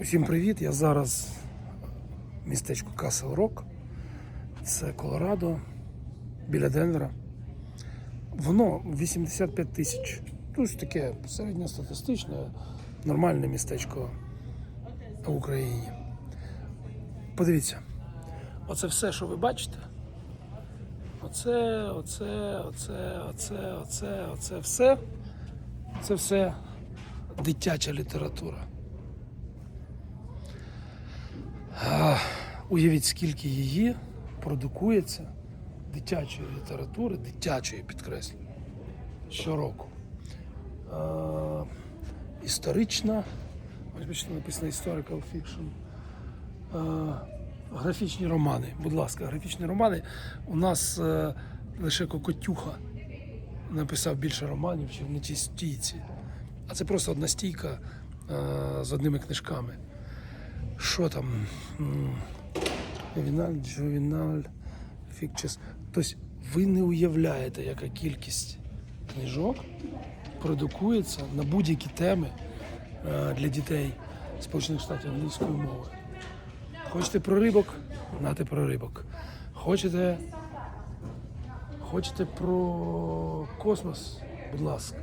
Усім привіт! Я зараз в містечку Касл Рок. Це Колорадо, біля Денвера. Воно 85 тисяч. Тобто таке середньостатистичне, нормальне містечко в Україні. Подивіться, оце все, що ви бачите. Оце, оце, оце, оце, оце, оце все. Це все дитяча література. Уявіть, скільки її продукується дитячої літератури, дитячої підкреслюю, щороку. А, історична, ось бачите, написано historical fiction. А, графічні романи. Будь ласка, графічні романи. У нас е, лише Кокотюха написав більше романів, ніж на тій стійці. А це просто одна стійка е, з одними книжками. Що там? М, Ювіналь, Джувіналь, Фікчес. Тобто ви не уявляєте, яка кількість книжок продукується на будь-які теми е, для дітей Сполучених Штатів англійської мови. Хочете про рибок? Нате про рибок. Хочете, хочете про космос? Будь ласка.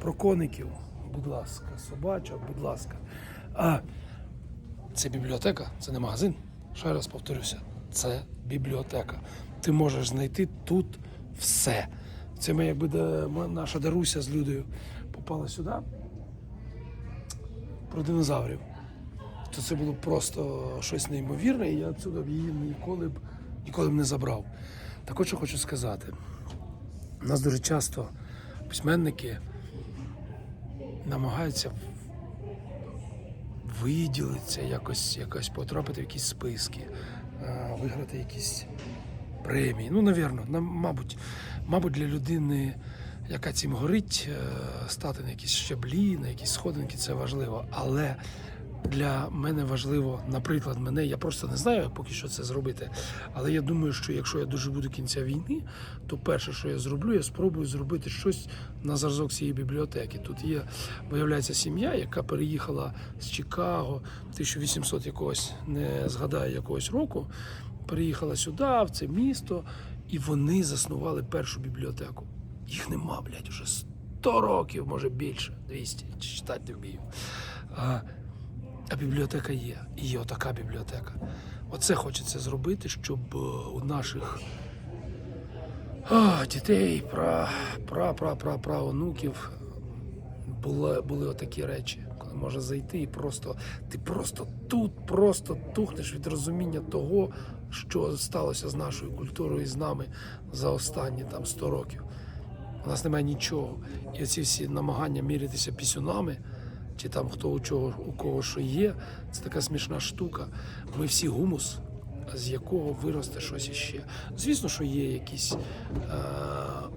Про коників, будь ласка, собачок, будь ласка. А це бібліотека, це не магазин. Ще раз повторюся, це бібліотека. Ти можеш знайти тут все. Це ми, якби наша Даруся з Людою попала сюди про динозаврів. То це було просто щось неймовірне, і я отсюди її ніколи б ніколи б не забрав. Так от що хочу сказати. У нас дуже часто письменники намагаються виділитися, якось, якось потрапити в якісь списки, е, виграти якісь премії. Ну, навірно, мабуть, мабуть, для людини, яка цим горить, е, стати на якісь щаблі, на якісь сходинки, це важливо. Але для мене важливо, наприклад, мене, я просто не знаю, поки що це зробити. Але я думаю, що якщо я доживу до кінця війни, то перше, що я зроблю, я спробую зробити щось на зразок цієї бібліотеки. Тут є, виявляється, сім'я, яка переїхала з Чикаго 1800 якогось, не згадаю якогось року, переїхала сюди, в це місто, і вони заснували першу бібліотеку. Їх нема, блядь, уже 100 років, може більше, 200, читати не вмію. А, бібліотека є. І є отака бібліотека. Оце хочеться зробити, щоб е, у наших а, дітей, пра, пра, пра, пра, пра онуків були, були отакі речі, коли можна зайти і просто ти просто тут, просто тухнеш від розуміння того, що сталося з нашою культурою і з нами за останні там 100 років. У нас немає нічого. І оці всі намагання мірятися пісюнами, чи там хто у чого у кого що є, це така смішна штука. Ми всі гумус, з якого виросте щось іще. Звісно, що є якісь е,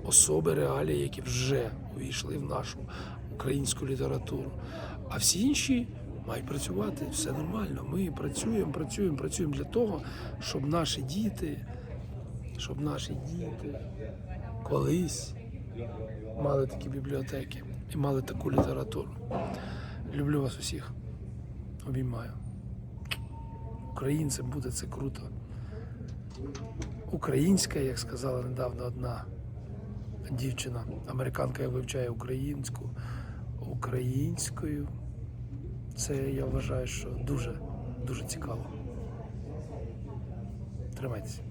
особи, реалії, які вже увійшли в нашу українську літературу. А всі інші мають працювати. Все нормально. Ми працюємо, працюємо, працюємо для того, щоб наші діти, щоб наші діти колись мали такі бібліотеки і мали таку літературу. Люблю вас усіх. Обіймаю. Українцем буде це круто. Українська, як сказала недавно одна дівчина, американка, яка вивчає українську, українською. Це я вважаю, що дуже, дуже цікаво. Тримайтеся.